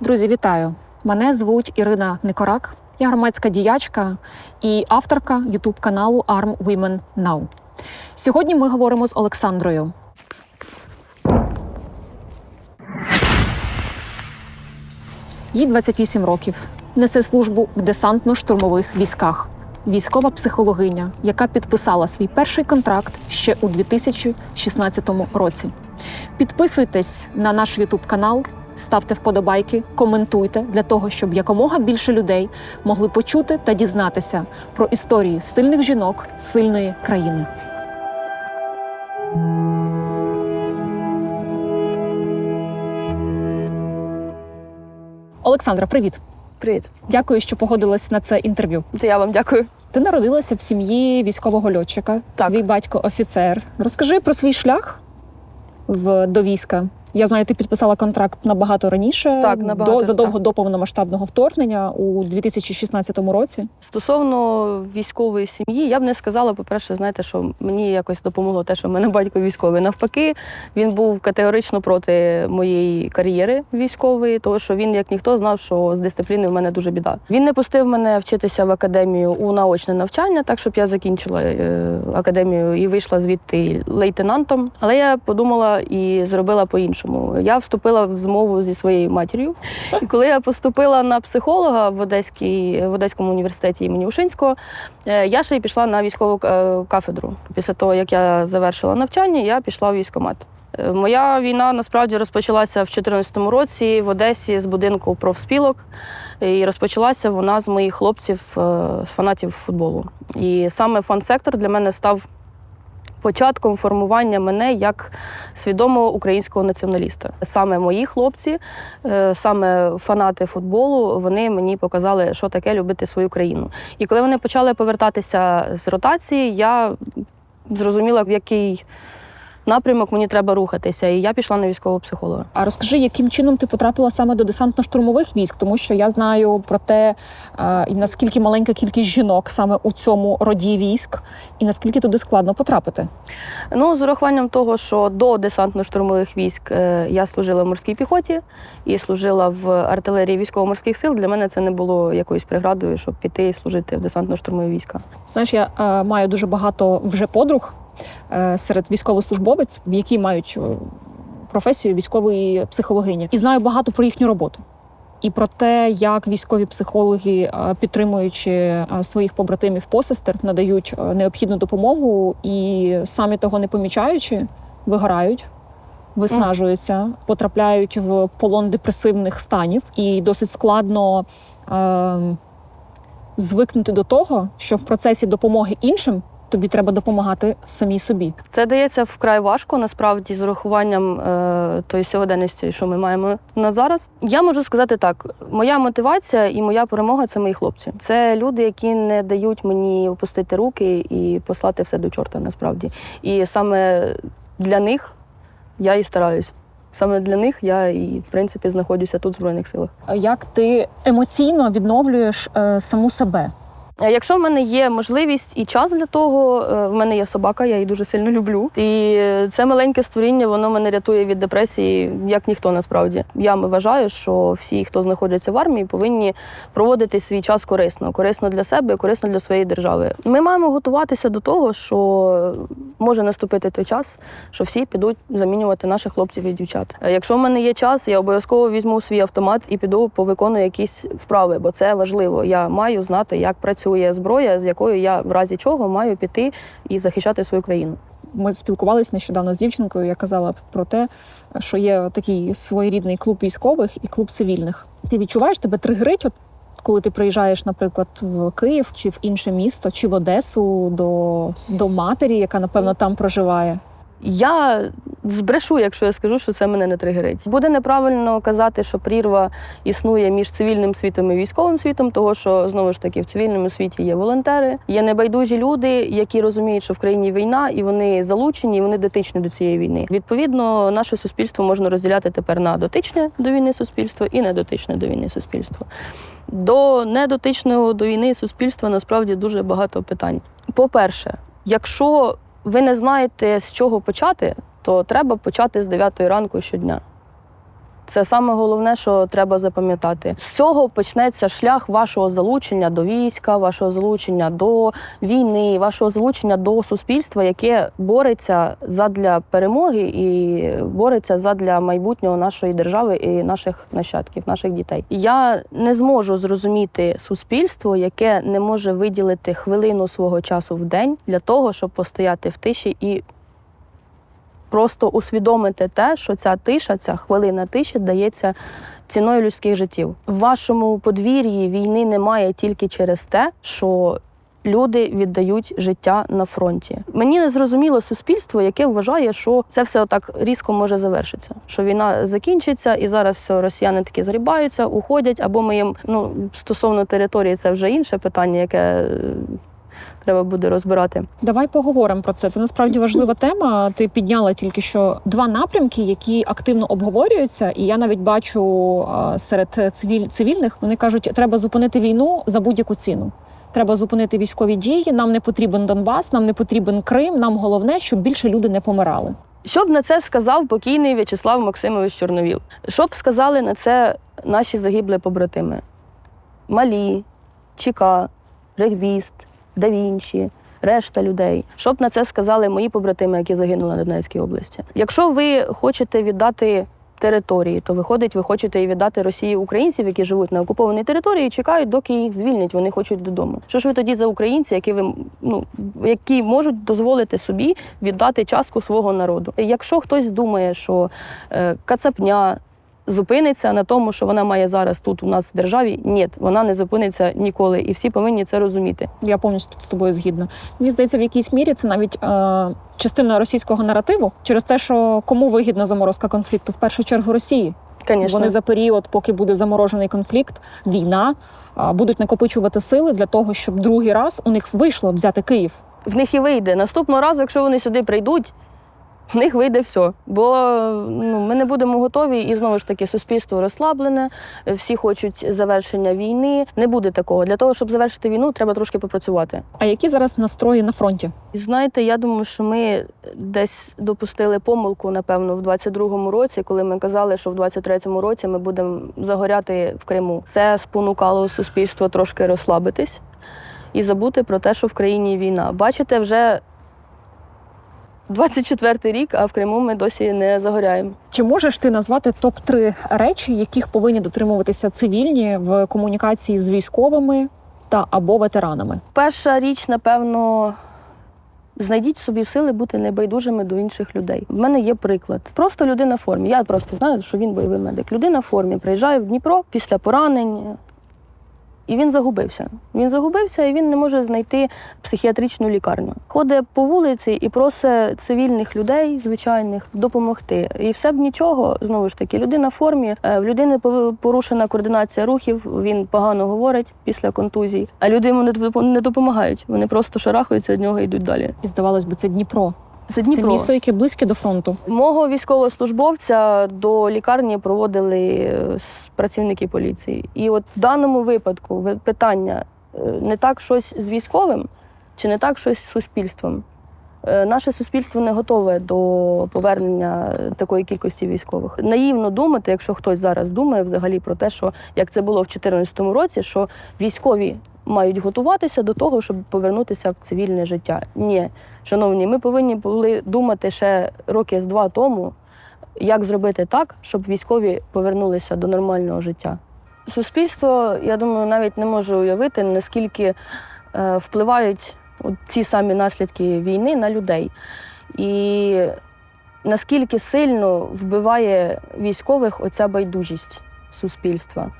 Друзі, вітаю! Мене звуть Ірина Никорак. Я громадська діячка і авторка ютуб каналу Arm Women Now. Сьогодні ми говоримо з Олександрою. Їй 28 років. Несе службу в десантно-штурмових військах. Військова психологиня, яка підписала свій перший контракт ще у 2016 році. Підписуйтесь на наш Ютуб канал, ставте вподобайки, коментуйте для того, щоб якомога більше людей могли почути та дізнатися про історії сильних жінок сильної країни. Олександра, привіт! Привіт, Дякую, що погодилась на це інтерв'ю. то я вам дякую. Ти народилася в сім'ї військового льотчика. Так. Твій батько офіцер. Розкажи про свій шлях в до війська. Я знаю, ти підписала контракт набагато раніше, Так, набагато, до задовго так. до повномасштабного вторгнення у 2016 році. Стосовно військової сім'ї, я б не сказала, по-перше, знаєте, що мені якось допомогло те, що в мене батько військовий. Навпаки, він був категорично проти моєї кар'єри військової, тому що він, як ніхто, знав, що з дисципліною в мене дуже біда. Він не пустив мене вчитися в академію у наочне навчання, так щоб я закінчила е, академію і вийшла звідти лейтенантом. Але я подумала і зробила по-іншому. Я вступила в змову зі своєю матір'ю. І коли я поступила на психолога в Одеській в Одеському університеті імені Ушинського, е, я ще й пішла на військову е, кафедру. Після того, як я завершила навчання, я пішла в військкомат. Е, Моя війна насправді розпочалася в 2014 році в Одесі з будинку профспілок. І розпочалася вона з моїх хлопців, з фанатів футболу. І саме фан-сектор для мене став початком формування мене як свідомого українського націоналіста. Саме мої хлопці, е, саме фанати футболу, вони мені показали, що таке любити свою країну. І коли вони почали повертатися з ротації, я зрозуміла, в який напрямок мені треба рухатися. І я пішла на військового психолога. А розкажи, яким чином ти потрапила саме до десантно-штурмових військ, тому що я знаю про те, е, і наскільки маленька кількість жінок саме у цьому роді військ, і наскільки туди складно потрапити. Ну, з урахуванням того, що до десантно-штурмових військ е, я служила в морській піхоті і служила в артилерії військово-морських сил, для мене це не було якоюсь преградою, щоб піти і служити в десантно-штурмові війська. Знаєш, я е, маю дуже багато вже подруг серед військовослужбовець, які мають е, професію військової психологині, і знаю багато про їхню роботу. І про те, як військові психологи, е, підтримуючи е, своїх побратимів посестер, надають е, необхідну допомогу і самі того не помічаючи, вигорають, виснажуються, потрапляють в полон депресивних станів, і досить складно е, звикнути до того, що в процесі допомоги іншим тобі треба допомагати самій собі. Це дається вкрай важко, насправді, з урахуванням е, тої сьогоденності, що ми маємо на зараз. Я можу сказати так: моя мотивація і моя перемога це мої хлопці. Це люди, які не дають мені опустити руки і послати все до чорта, насправді. І саме для них я і стараюсь. Саме для них я і в принципі знаходжуся тут в збройних силах. Як ти емоційно відновлюєш е, саму себе? Е, Якщо в мене є можливість і час для того, е, в мене є собака, я її дуже сильно люблю. І це маленьке створіння, воно мене рятує від депресії, як ніхто насправді. Я вважаю, що всі, хто знаходиться в армії, повинні проводити свій час корисно, корисно для себе, корисно для своєї держави. Ми маємо готуватися до того, що може наступити той час, що всі підуть замінювати наших хлопців і дівчат. Е, Якщо в мене є час, я обов'язково візьму свій автомат і піду повиконую якісь вправи, бо це важливо. Я маю знати, як працює зброя, з якою я в разі чого маю піти і захищати свою країну. Ми спілкувалися нещодавно з дівчинкою. Я казала про те, що є такий своєрідний клуб військових і клуб цивільних. Ти відчуваєш тебе тригерить, от коли ти приїжджаєш, наприклад, в Київ чи в інше місто, чи в Одесу до, до матері, яка напевно там проживає. Я збрешу, якщо я скажу, що це мене не тригерить. Буде неправильно казати, що прірва існує між цивільним світом і військовим світом, того що знову ж таки в цивільному світі є волонтери, є небайдужі люди, які розуміють, що в країні війна, і вони залучені, і вони дотичні до цієї війни. Відповідно, наше суспільство можна розділяти тепер на дотичне до війни суспільство і недотичне до війни суспільство. До недотичного до війни суспільства насправді дуже багато питань. По-перше, якщо ви не знаєте, з чого почати, то треба почати з 9 ранку щодня. Це саме головне, що треба запам'ятати. З цього почнеться шлях вашого залучення до війська, вашого залучення до війни, вашого залучення до суспільства, яке бореться задля перемоги і бореться задля майбутнього нашої держави і наших нащадків, наших дітей. Я не зможу зрозуміти суспільство, яке не може виділити хвилину свого часу в день для того, щоб постояти в тиші і просто усвідомити те, що ця тиша, ця хвилина тиші дається ціною людських життів. В вашому подвір'ї війни немає тільки через те, що люди віддають життя на фронті. Мені не зрозуміло суспільство, яке вважає, що це все отак різко може завершитися. Що війна закінчиться, і зараз все росіяни таки зрібаються, уходять, або ми їм ну стосовно території, це вже інше питання, яке е, треба буде розбирати. Давай поговоримо про це. Це насправді важлива тема. Ти підняла тільки що два напрямки, які активно обговорюються, і я навіть бачу серед цивіль... цивільних. Вони кажуть, треба зупинити війну за будь-яку ціну. Треба зупинити військові дії. Нам не потрібен Донбас, нам не потрібен Крим. Нам головне, щоб більше люди не помирали. Що б на це сказав покійний В'ячеслав Максимович Чорновіл? Що б сказали на це наші загиблі побратими? Малі, Чіка, Регбіст, Да Вінчі, решта людей. Що б на це сказали мої побратими, які загинули на Донецькій області? Якщо ви хочете віддати території, то виходить, ви хочете і віддати Росії українців, які живуть на окупованій території, і чекають, доки їх звільнять. Вони хочуть додому. Що ж ви тоді за українці, які ви ну які можуть дозволити собі віддати частку свого народу? Якщо хтось думає, що е, кацапня. Зупиниться на тому, що вона має зараз тут у нас в державі. Ні, вона не зупиниться ніколи, і всі повинні це розуміти. Я повністю тут з тобою згідна. Мені здається, в якійсь мірі це навіть е, частина російського наративу через те, що кому вигідна заморозка конфлікту в першу чергу Росії. Звісно, Вони за період, поки буде заморожений конфлікт, війна, будуть накопичувати сили для того, щоб другий раз у них вийшло взяти Київ. в них і вийде. Наступного разу, якщо вони сюди прийдуть, в них вийде все. Бо ну, ми не будемо готові, і знову ж таки суспільство розслаблене, всі хочуть завершення війни. Не буде такого. Для того, щоб завершити війну, треба трошки попрацювати. А які зараз настрої на фронті? Знаєте, я думаю, що ми десь допустили помилку, напевно, в 22-му році, коли ми казали, що в 23-му році ми будемо загоряти в Криму. Це спонукало суспільство трошки розслабитись і забути про те, що в країні війна. Бачите, вже 24-й рік, а в Криму ми досі не загоряємо. Чи можеш ти назвати топ 3 речі, яких повинні дотримуватися цивільні в комунікації з військовими та або ветеранами? Перша річ, напевно, знайдіть в собі сили бути небайдужими до інших людей. В мене є приклад. Просто людина в формі. Я просто знаю, що він бойовий медик. Людина в формі приїжджає в Дніпро після поранень. І він загубився. Він загубився і він не може знайти психіатричну лікарню. Ходить по вулиці і просить цивільних людей, звичайних, допомогти. І все б нічого, знову ж таки, людина в формі, е, в людини порушена координація рухів, він погано говорить після контузій, а люди йому не допо- не допомагають. Вони просто шарахаються від нього і йдуть далі. І здавалось би, це Дніпро. Це Дніпро. Це місто, яке близьке до фронту. Мого військовослужбовця до лікарні проводили е, працівники поліції. І от в даному випадку питання е, не так щось з військовим, чи не так щось з суспільством. Е, Наше суспільство не готове до повернення такої кількості військових. Наївно думати, якщо хтось зараз думає взагалі про те, що як це було в 2014 році, що військові мають готуватися до того, щоб повернутися в цивільне життя. Ні, шановні, ми повинні були думати ще роки з два тому, як зробити так, щоб військові повернулися до нормального життя. Суспільство, я думаю, навіть не може уявити, наскільки е, впливають ці самі наслідки війни на людей. І наскільки сильно вбиває військових оця байдужість суспільства.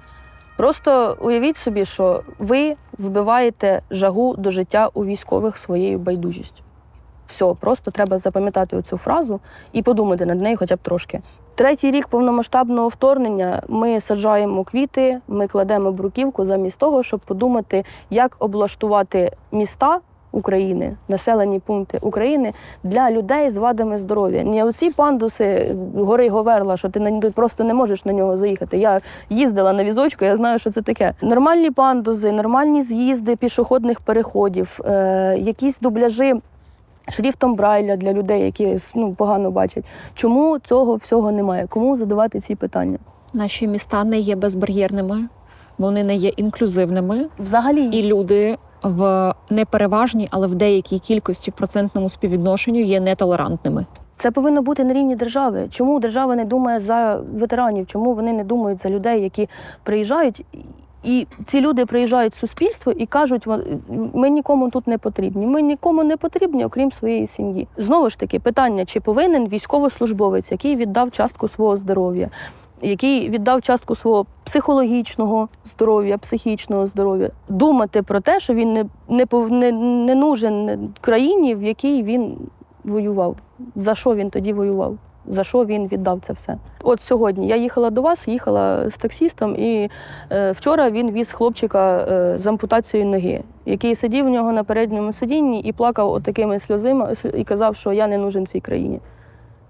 Просто уявіть собі, що ви вбиваєте жагу до життя у військових своєю байдужістю. Все, просто треба запам'ятати цю фразу і подумати над нею хоча б трошки. Третій рік повномасштабного вторгнення ми саджаємо квіти, ми кладемо бруківку замість того, щоб подумати, як облаштувати міста України, населені пункти України для людей з вадами здоров'я. Не оці пандуси гори Говерла, що ти на просто не можеш на нього заїхати. Я їздила на візочку, я знаю, що це таке. Нормальні пандуси, нормальні з'їзди пішохідних переходів, е, якісь дубляжі. Шрифтом Брайля для людей, які ну, погано бачать. Чому цього всього немає? Кому задавати ці питання? наші міста не є безбар'єрними, вони не є інклюзивними, Взагалі, і люди в непереважній, але в деякій кількості процентному співвідношенню є нетолерантними. Це повинно бути на рівні держави. Чому держава не думає за ветеранів? Чому вони не думають за людей, які приїжджають? І ці люди приїжджають в суспільство і кажуть, ми нікому тут не потрібні. Ми нікому не потрібні, окрім своєї сім'ї. Знову ж таки, питання: чи повинен військовослужбовець, який віддав частку свого здоров'я, який віддав частку свого психологічного здоров'я, психічного здоров'я, думати про те, що він не, не, не, не нужен країні, в якій він воював. За що він тоді воював? За що він віддав це все? От сьогодні я їхала до вас, їхала з таксістом, і е, вчора він віз хлопчика е, з ампутацією ноги, який сидів у нього на передньому сидінні і плакав отакими сльозима і казав, що я не нужен цій країні.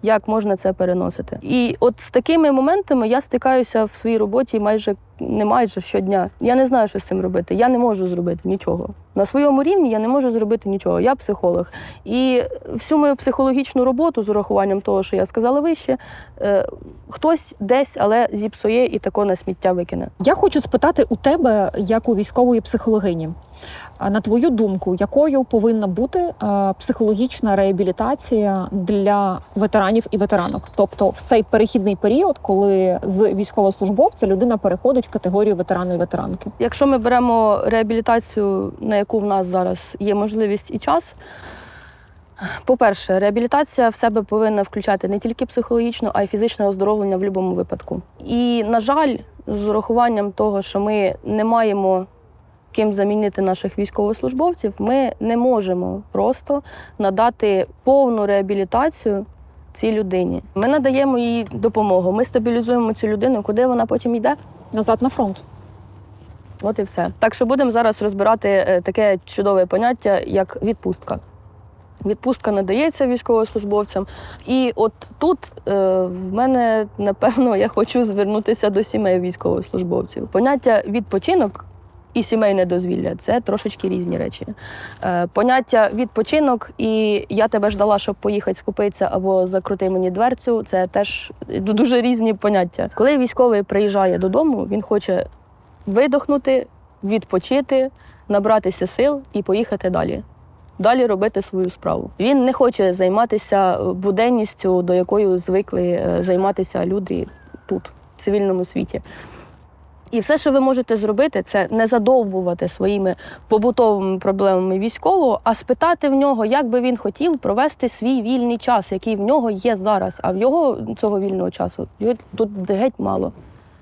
Як можна це переносити? І от з такими моментами я стикаюся в своїй роботі майже не майже щодня. Я не знаю, що з цим робити. Я не можу зробити нічого. На своєму рівні я не можу зробити нічого. Я психолог. І всю мою психологічну роботу з урахуванням того, що я сказала вище, е, хтось десь, але зіпсує і тако на сміття викине. Я хочу спитати у тебе, як у військової психологині, на твою думку, якою повинна бути е, психологічна реабілітація для ветеранів і ветеранок? Тобто в цей перехідний період, коли з військовослужбовця людина переходить в категорію ветерана і ветеранки? Якщо ми беремо реабілітацію, на яку в нас зараз є можливість і час. По-перше, реабілітація в себе повинна включати не тільки психологічну, а й фізичне оздоровлення в будь-якому випадку. І, на жаль, з урахуванням того, що ми не маємо ким замінити наших військовослужбовців, ми не можемо просто надати повну реабілітацію цій людині. Ми надаємо їй допомогу, ми стабілізуємо цю людину, куди вона потім йде. Назад на фронт. От і все. Так що будемо зараз розбирати е, таке чудове поняття, як відпустка. Відпустка надається військовослужбовцям. І от тут е, в мене, напевно, я хочу звернутися до сімей військовослужбовців. Поняття відпочинок і сімейне дозвілля це трошечки різні речі. Е, поняття відпочинок і я тебе ждала, щоб поїхати скупитися або закрути мені дверцю. Це теж дуже різні поняття. Коли військовий приїжджає додому, він хоче видохнути, відпочити, набратися сил і поїхати далі. Далі робити свою справу. Він не хоче займатися буденністю, до якої звикли е, займатися люди тут, в цивільному світі. І все, що ви можете зробити, це не задовбувати своїми побутовими проблемами військового, а спитати в нього, як би він хотів провести свій вільний час, який в нього є зараз. А в його цього вільного часу його тут геть мало.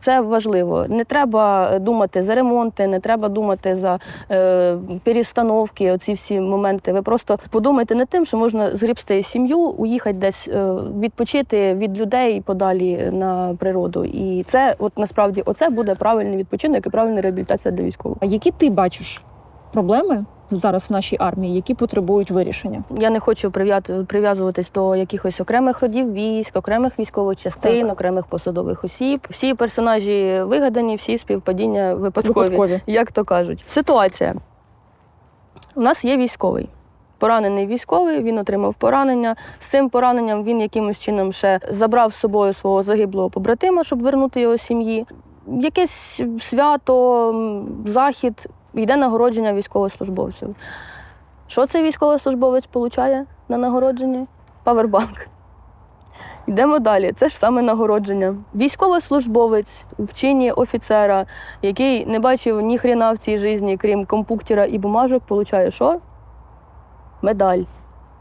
Це важливо. Не треба думати за ремонти, не треба думати за е, перестановки, оці всі моменти. Ви просто подумайте над тим, що можна згрібсти сім'ю, уїхати десь е, відпочити від людей подалі на природу. І це, от насправді, оце буде правильний відпочинок і правильна реабілітація для військових. А які ти бачиш проблеми зараз в нашій армії, які потребують вирішення? Я не хочу прив'я- прив'язуватись до якихось окремих родів військ, окремих військових частин, Так. окремих посадових осіб. Всі персонажі вигадані, всі співпадіння випадкові. Випадкові. як то кажуть. Ситуація. У нас є військовий. Поранений військовий, він отримав поранення. З цим пораненням він якимось чином ще забрав з собою свого загиблого побратима, щоб вернути його сім'ї. Якесь свято, захід, йде нагородження військовослужбовців. Що цей військовослужбовець получає на нагородженні? Павербанк. Йдемо далі. Це ж саме нагородження. Військовослужбовець в чині офіцера, який не бачив ні хрена в цій житті, крім компуктера і бумажок, получає що? Медаль.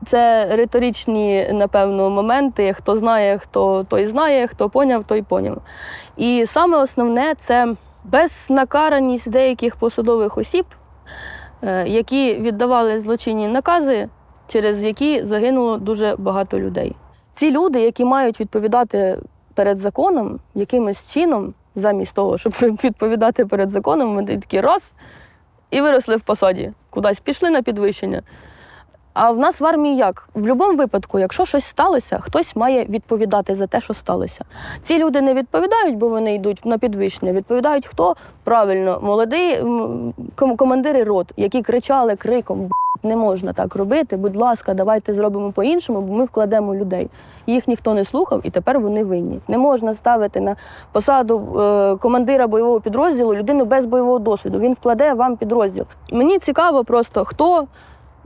Це риторичні, напевно, моменти. Хто знає, хто той знає, хто поняв, той поняв. І саме основне це безнакараність деяких посадових осіб, е, які віддавали злочинні накази, через які загинуло дуже багато людей. Ці люди, які мають відповідати перед законом якимось чином, замість того, щоб відповідати перед законом, вони такі раз і виросли в посаді, кудись пішли на підвищення. А в нас в армії як? В будь-якому випадку, якщо щось сталося, хтось має відповідати за те, що сталося. Ці люди не відповідають, бо вони йдуть на підвищення. Відповідають хто? Правильно, молодий командири рот, які кричали криком не можна так робити. Будь ласка, давайте зробимо по-іншому, бо ми вкладемо людей. Їх ніхто не слухав, і тепер вони винні. Не можна ставити на посаду е, командира бойового підрозділу людину без бойового досвіду. Він вкладе вам підрозділ. Мені цікаво просто, хто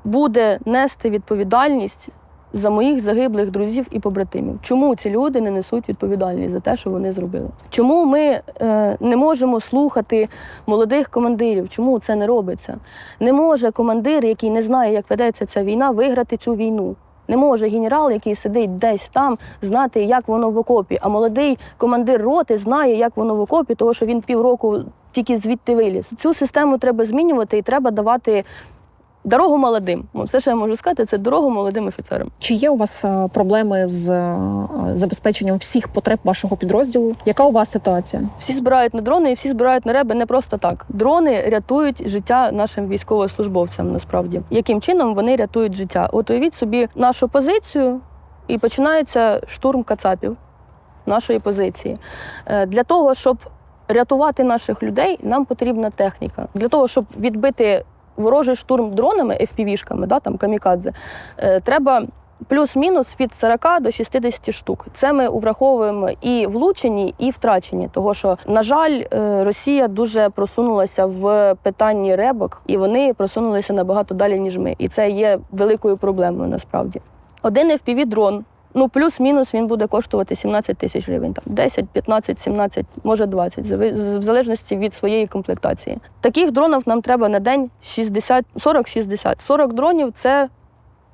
буде нести відповідальність за моїх загиблих друзів і побратимів. Чому ці люди не несуть відповідальність за те, що вони зробили? Чому ми е, не можемо слухати молодих командирів? Чому це не робиться? Не може командир, який не знає, як ведеться ця війна, виграти цю війну. Не може генерал, який сидить десь там, знати, як воно в окопі. А молодий командир роти знає, як воно в окопі, тому що він півроку тільки звідти виліз. Цю систему треба змінювати і треба давати дорогу молодим. Це що я можу сказати, це дорогу молодим офіцерам. Чи є у вас е, проблеми з е, забезпеченням всіх потреб вашого підрозділу? Яка у вас ситуація? Всі збирають на дрони і всі збирають на реби не просто так. Дрони рятують життя нашим військовослужбовцям. Насправді, яким чином вони рятують життя? От уявіть собі нашу позицію, і починається штурм кацапів нашої позиції. Е, Для того, щоб рятувати наших людей, нам потрібна техніка. Для того, щоб відбити ворожий штурм дронами, FPV-шками, да, там камікадзе, е, треба плюс-мінус від 40 до 60 штук. Це ми враховуємо і влучені, і втрачені. Того що, на жаль, е, Росія дуже просунулася в питанні ребок, і вони просунулися набагато далі, ніж ми. І це є великою проблемою насправді. Один fpv дрон. Ну, плюс-мінус він буде коштувати 17 тисяч гривень, там 10, 15, 17, може 20, зави- з- в залежності від своєї комплектації. Таких дронів нам треба на день 60, 40-60. 40 дронів це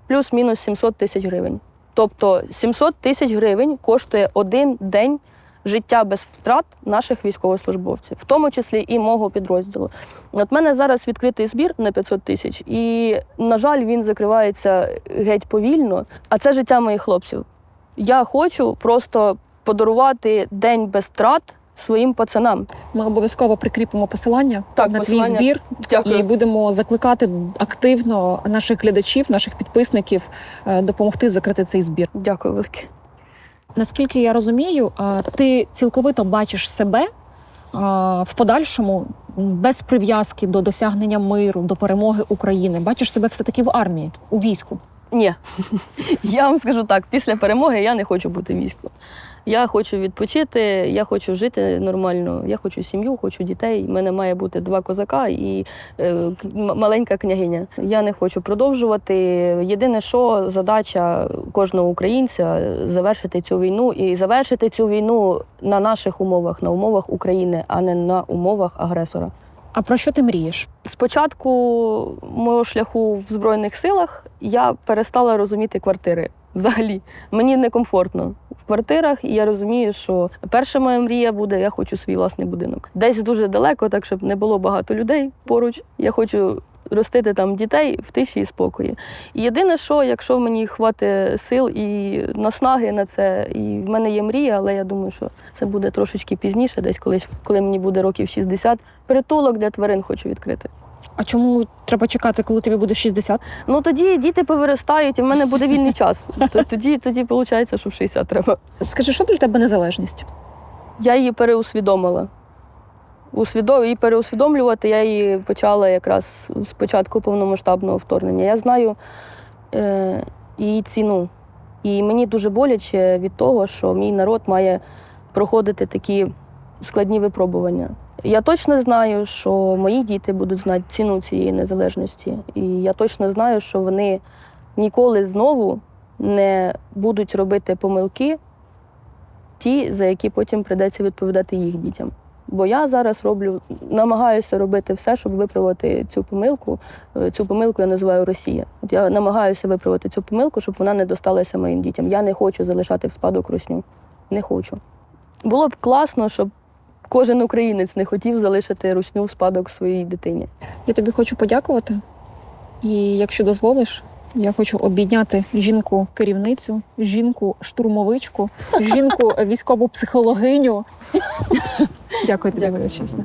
плюс-мінус 700 тисяч гривень. Тобто 700 тисяч гривень коштує один день життя без втрат наших військовослужбовців, в тому числі і мого підрозділу. От мене зараз відкритий збір на 500 тисяч, і, на жаль, він закривається геть повільно. А це життя моїх хлопців. Я хочу просто подарувати день без втрат своїм пацанам. Ми обов'язково прикріпимо посилання Так, на твій збір Дякую. і будемо закликати активно наших глядачів, наших підписників е, допомогти закрити цей збір. Дякую велике. Наскільки я розумію, е, ти цілковито бачиш себе е, в подальшому без прив'язки до досягнення миру, до перемоги України. Бачиш себе все таки в армії, у війську. Ні, я вам скажу так: після перемоги я не хочу бути в війську. Я хочу відпочити, я хочу жити нормально. Я хочу сім'ю, хочу дітей. У мене має бути два козака і е, маленька княгиня. Я не хочу продовжувати. Єдине, що задача кожного українця завершити цю війну і завершити цю війну на наших умовах, на умовах України, а не на умовах агресора. А про що ти мрієш? Спочатку мого шляху в Збройних силах я перестала розуміти квартири. Взагалі, мені некомфортно в квартирах, і я розумію, що перша моя мрія буде: я хочу свій власний будинок. Десь дуже далеко, так щоб не було багато людей поруч. Я хочу ростити там дітей в тиші і спокої. І єдине, що якщо мені хватить сил і наснаги на це, і в мене є мрія, але я думаю, що це буде трошечки пізніше, десь колись, коли мені буде років 60, притулок для тварин хочу відкрити. А чому треба чекати, коли тобі буде 60? Ну тоді діти повиростають, і в мене буде вільний час. Тоді, тоді виходить, що в 60 треба. Скажи, що для тебе незалежність? Я її переусвідомила. Усвідом... І переусвідомлювати я її почала якраз з початку повномасштабного вторгнення. Я знаю е, її ціну. І мені дуже боляче від того, що мій народ має проходити такі складні випробування. Я точно знаю, що мої діти будуть знати ціну цієї незалежності. І я точно знаю, що вони ніколи знову не будуть робити помилки, ті, за які потім прийдеться відповідати їх дітям. Бо я зараз роблю, намагаюся робити все, щоб виправити цю помилку. Е, Цю помилку я називаю Росія. От я намагаюся виправити цю помилку, щоб вона не досталася моїм дітям. Я не хочу залишати в спадок русню. Не хочу. Було б класно, щоб кожен українець не хотів залишити русню в спадок своїй дитині. Я тобі хочу подякувати. І якщо дозволиш, я хочу обійняти жінку-керівницю, жінку-штурмовичку, жінку військову психологиню. Дякую тобі чесно.